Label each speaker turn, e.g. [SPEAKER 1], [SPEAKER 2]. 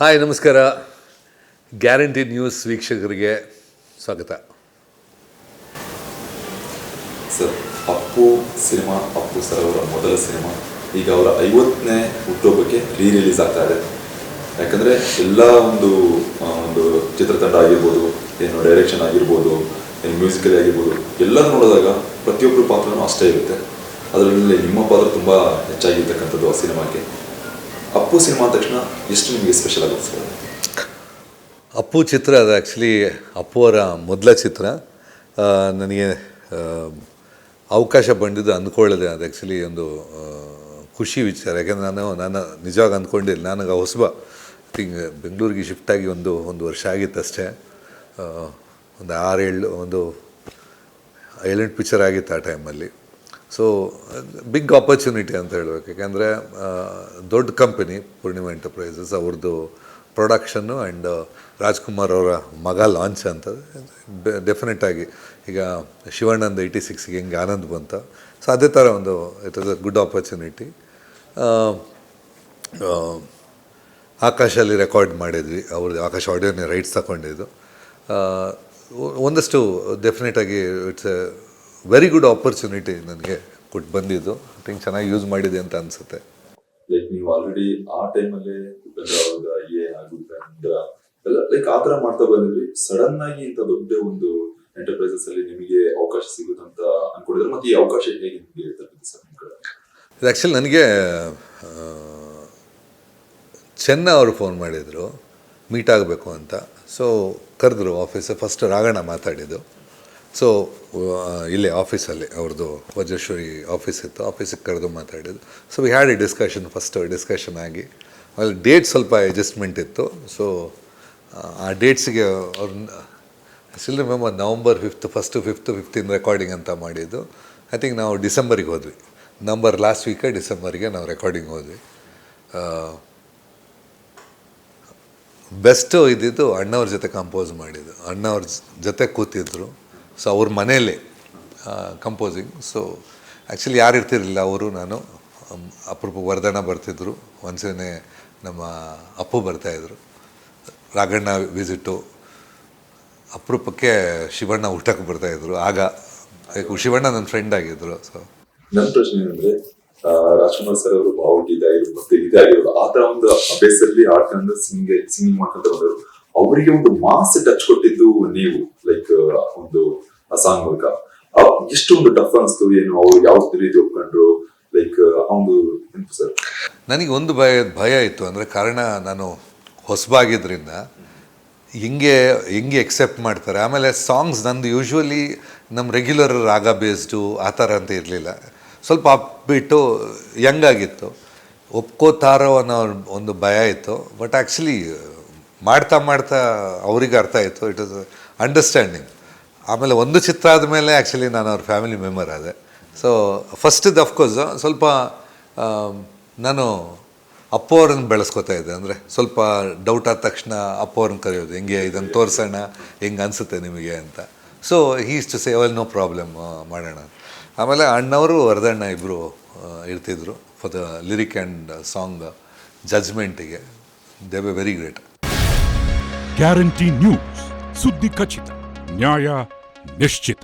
[SPEAKER 1] Hi, ನಮಸ್ಕಾರ. Guarantee news ವೀಕ್ಷಕರಿಗೆ ಸ್ವಾಗತ.
[SPEAKER 2] Sir Appu cinema Appu sir ಅವರ ಮೊದಲ ಸಿನಿಮಾ. ಈಗ ಅವರ ಐವತ್ತನೇ ಹುಟ್ಟುಹಬ್ಬಕ್ಕೆ ರೀ ರಿಲೀಸ್ ಆಗ್ತಾ ಇದೆ. ಯಾಕಂದರೆ ಎಲ್ಲ ಒಂದು ಒಂದು ಚಿತ್ರತಂಡ ಆಗಿರ್ಬೋದು, ಏನು ಡೈರೆಕ್ಷನ್ ಆಗಿರ್ಬೋದು, ಏನು ಮ್ಯೂಸಿಕಲ್ ಆಗಿರ್ಬೋದು ಎಲ್ಲ ನೋಡಿದಾಗ ಪ್ರತಿಯೊಬ್ಬರ ಪಾತ್ರನೂ ಅಷ್ಟೇ ಇರುತ್ತೆ. ಅದರಲ್ಲಿ ನಿಮ್ಮ ಪಾತ್ರ ತುಂಬ ಹೆಚ್ಚಾಗಿರ್ತಕ್ಕಂಥದ್ದು ಆ ಸಿನಿಮಾಕ್ಕೆ. ಅಪ್ಪು ಸಿನಿಮಾ ತಕ್ಷಣ ಎಷ್ಟು ನಿಮಗೆ ಸ್ಪೆಷಲ್ ಆಗುತ್ತೆ
[SPEAKER 1] ಅಪ್ಪು ಚಿತ್ರ ಅದು ಆ್ಯಕ್ಚುಲಿ ಅಪ್ಪು ಅವರ ಮೊದಲ ಚಿತ್ರ. ನನಗೆ ಅವಕಾಶ ಬಂದಿದ್ದು ಅಂದ್ಕೊಳ್ಳದೆ ಅದು ಆ್ಯಕ್ಚುಲಿ ಒಂದು ಖುಷಿ ವಿಚಾರ. ಯಾಕೆಂದರೆ ನಾನು ನಾನು ನಿಜವಾಗಿ ಅಂದ್ಕೊಂಡಿಲ್ಲ. ನನಗೆ ಹೊಸಬ. ಥಿಂಗ್ ಬೆಂಗಳೂರಿಗೆ ಶಿಫ್ಟ್ ಆಗಿ ಒಂದು ಒಂದು ವರ್ಷ ಆಗಿತ್ತು ಅಷ್ಟೇ. ಒಂದು ಆರು ಏಳು, ಒಂದು ಐಲೆಂಟ್ ಪಿಕ್ಚರ್ ಆಗಿತ್ತು ಆ ಟೈಮಲ್ಲಿ ಸೊ ಬಿಗ್ ಆಪರ್ಚುನಿಟಿ ಅಂತ ಹೇಳಬೇಕು. ಯಾಕೆಂದರೆ ದೊಡ್ಡ ಕಂಪನಿ ಪೂರ್ಣಿಮಾ ಎಂಟರ್ಪ್ರೈಸಸ್ ಅವ್ರದ್ದು ಪ್ರೊಡಕ್ಷನ್ನು ಆ್ಯಂಡ್ ರಾಜ್ಕುಮಾರ್ ಅವರ ಮಗ ಲಾಂಚ್ ಅಂತ. ಡೆಫಿನೆಟ್ ಆಗಿ ಈಗ ಶಿವಣ್ಣಂದು ಏಯ್ಟಿ ಸಿಕ್ಸ್ಗೆ ಹೆಂಗೆ ಆನಂದ್ ಬಂತ. ಸೊ ಅದೇ ಥರ ಒಂದು it is a good opportunity ಆಕಾಶಲ್ಲಿ record ಮಾಡಿದ್ವಿ. ಅವ್ರದ್ದು ಆಕಾಶ ಆಡಿಯೋನೇ ರೈಟ್ಸ್ ತಗೊಂಡಿದ್ದು. ಒಂದಷ್ಟು ಡೆಫಿನೆಟಾಗಿ it's a very good opportunity ನನಗೆ ಕೊಟ್ಟು ಬಂದಿದ್ದು. ಐ ಥಿಂಕ್ ಚೆನ್ನಾಗಿ ಯೂಸ್ ಮಾಡಿದೆ ಅಂತ ಅನ್ಸುತ್ತೆ.
[SPEAKER 2] ಲೈಕ್ ನೀವು ಆಲ್ರೆಡಿ ಆ ಟೈಮಲ್ಲೇ ಉಪೇಂದ್ರ ಏ ಉಪೇಂದ್ರ ಎಲ್ಲ ಲೈಕ್ ಆ ಥರ ಮಾಡ್ತಾ ಬಂದಿದ್ವಿ ಸಡನ್ ಆಗಿ ಇಂಥ ದೊಡ್ಡ ಒಂದು ಎಂಟರ್ಪ್ರೈಸಸ್ ಅಲ್ಲಿ ನಿಮಗೆ ಅವಕಾಶ ಸಿಗುತ್ತಂತ ಅನ್ಕೊಂಡಿದ್ರೆ ಮತ್ತೆ ಈ ಅವಕಾಶ ಹೇಗೆ ನಿಮಗೆ ತಲುಪಿದೆ ಸರ್ ಕಡೆ?
[SPEAKER 1] ಇದು ಆ್ಯಕ್ಚುಲಿ ನನಗೆ ಚೆನ್ನ ಅವರು ಫೋನ್ ಮಾಡಿದರು. ಮೀಟ್ ಆಗಬೇಕು ಅಂತ. ಸೊ ಕರೆದ್ರು ಆಫೀಸ್ ಫಸ್ಟ್ ರಾಗಣ್ಣ ಮಾತಾಡಿದ್ದು. ಸೊ ಇಲ್ಲೇ ಆಫೀಸಲ್ಲಿ ಅವ್ರದ್ದು ವಜ್ರೇಶ್ವರಿ ಆಫೀಸ್ ಇತ್ತು. ಆಫೀಸಿಗೆ ಕರೆದು ಮಾತಾಡಿದ್ದು. So we had a discussion first discussion ಆಗಿ. ಅಲ್ಲಿ ಡೇಟ್ ಸ್ವಲ್ಪ ಅಡ್ಜಸ್ಟ್ಮೆಂಟ್ ಇತ್ತು. ಸೊ ಆ ಡೇಟ್ಸಿಗೆ ಅವ್ರ still remember November fifth first fifth fifteen recording ಅಂತ ಮಾಡಿದ್ದು. ಐ ಥಿಂಕ್ ನಾವು ಡಿಸೆಂಬರಿಗೆ ಹೋದ್ವಿ. ನಂಬರ್ ಲಾಸ್ಟ್ ವೀಕ ಡಿಸೆಂಬರಿಗೆ ನಾವು ರೆಕಾರ್ಡಿಂಗ್ ಹೋದ್ವಿ. ಬೆಸ್ಟು ಇದ್ದಿದ್ದು ಅಣ್ಣವ್ರ ಜೊತೆ ಕಂಪೋಸ್ ಮಾಡಿದ್ದು. ಅಣ್ಣವ್ರ ಜೊತೆ ಕೂತಿದ್ರು. ಸೊ ಅವ್ರ ಮನೇಲೆ ಕಂಪೋಸಿಂಗ್ ಸೊ ಆ್ಯಕ್ಚುಲಿ ಯಾರು ಇರ್ತಿರಲಿಲ್ಲ, ಅವರು, ನಾನು ಅಪರೂಪ ವರ್ಧನ ಬರ್ತಿದ್ರು. ಒಂದ್ಸೇನೆ ನಮ್ಮ ಅಪ್ಪು ಬರ್ತಾಯಿದ್ರು ರಾಘಣ್ಣ ವಿಸಿಟು ಅಪರೂಪಕ್ಕೆ ಶಿವಣ್ಣ ಊಟಕ್ಕೆ ಬರ್ತಾಯಿದ್ರು ಆಗ, ಶಿವಣ್ಣ ನನ್ನ ಫ್ರೆಂಡ್ ಆಗಿದ್ರು ಸೊ
[SPEAKER 2] ನನ್ನ ಪ್ರಶ್ನೆ ಏನಂದ್ರೆ ರಾಜ್ಕುಮಾರ್ ಸರ್ ಅವರು ಭಾವಗೀತ ಆಗಿರ್ಬೋದು ಮತ್ತೆ ಇದಾಗಿರೋದು ಆ ತರ ಒಂದು ಅಭ್ಯಾಸದಲ್ಲಿ ಹಾಡ್ಕೊಂಡು ಸಿಂಗ್ ಸಿಂಗಿಂಗ್ ಮಾಡ್ಕೊಂತ ಬಂದರು ಅವರಿಗೆ ಒಂದು ಮಾಸ್ ಟಚ್ ಕೊಟ್ಟಿದ್ದು ನೀವು ಲೈಕ್ ಒಂದು ಸಾಂಗ್ ಮೂಲಕ. ಎಷ್ಟು ಒಂದು ಟಫ್ ಅನಿಸ್ತು, ಏನು ಅವ್ರು ಯಾವ ರೀತಿ ಒಪ್ಕೊಂಡ್ರು ಲೈಕ್ ಒಂದು ಸರ್?
[SPEAKER 1] ನನಗೆ ಒಂದು ಭಯ ಭಯ ಇತ್ತು. ಅಂದ್ರೆ ಕಾರಣ ನಾನು ಹೊಸಬಾಗಿದ್ದರಿಂದ ಹೆಂಗೆ ಹೆಂಗೆ ಎಕ್ಸೆಪ್ಟ್ ಮಾಡ್ತಾರೆ. ಆಮೇಲೆ ಸಾಂಗ್ಸ್ ನಂದು ಯೂಶ್ವಲಿ ನಮ್ಮ ರೆಗ್ಯುಲರ್ ರಾಗ ಬೇಸ್ಡು ಆ ಥರ ಅಂತ ಇರಲಿಲ್ಲ. ಸ್ವಲ್ಪ ಅಪ್ಬಿಟ್ಟು ಯಂಗಾಗಿತ್ತು ಒಪ್ಕೋತಾರೋ ಅನ್ನೋ ಒಂದು ಭಯ ಇತ್ತು. ಬಟ್ ಆ್ಯಕ್ಚುಲಿ ಮಾಡ್ತಾ ಮಾಡ್ತಾ ಅವ್ರಿಗೆ ಅರ್ಥ ಆಯಿತು. ಇಟ್ ಇಸ್ ಅಂಡರ್ಸ್ಟ್ಯಾಂಡಿಂಗ್ ಆಮೇಲೆ ಒಂದು ಚಿತ್ರ ಆದಮೇಲೆ ಆ್ಯಕ್ಚುಲಿ ನಾನು ಅವ್ರ ಫ್ಯಾಮಿಲಿ ಮೆಂಬರ್ ಆದೆ. ಸೊ ಫಸ್ಟಿದ್ದು ಅಫ್ಕೋರ್ಸ್ ಸ್ವಲ್ಪ ಆಮ್, ನಾನು ಅಪ್ಪು ಅವ್ರನ್ನ ಬೆಳೆಸ್ಕೊತಾ ಇದ್ದೆ. ಅಂದರೆ ಸ್ವಲ್ಪ ಡೌಟ್ ಆದ ತಕ್ಷಣ ಅಪ್ಪವ್ರನ್ನ ಕರೆಯೋದು. ಹೆಂಗೆ? ಇದನ್ನು ತೋರಿಸೋಣ? ಹೆಂಗೆ ಅನಿಸುತ್ತೆ ನಿಮಗೆ? ಅಂತ. So he's to say well no problem ಮಾಡೋಣ. ಆಮೇಲೆ ಅಣ್ಣವರು ವರದಣ್ಣ ಇಬ್ಬರು ಇರ್ತಿದ್ರು for the lyric and song ಜಜ್ಮೆಂಟಿಗೆ they were very great
[SPEAKER 3] guarantee news ಸುದ್ದಿ ಖಚಿತ ನ್ಯಾಯ ನಿಶ್ಚಿತ.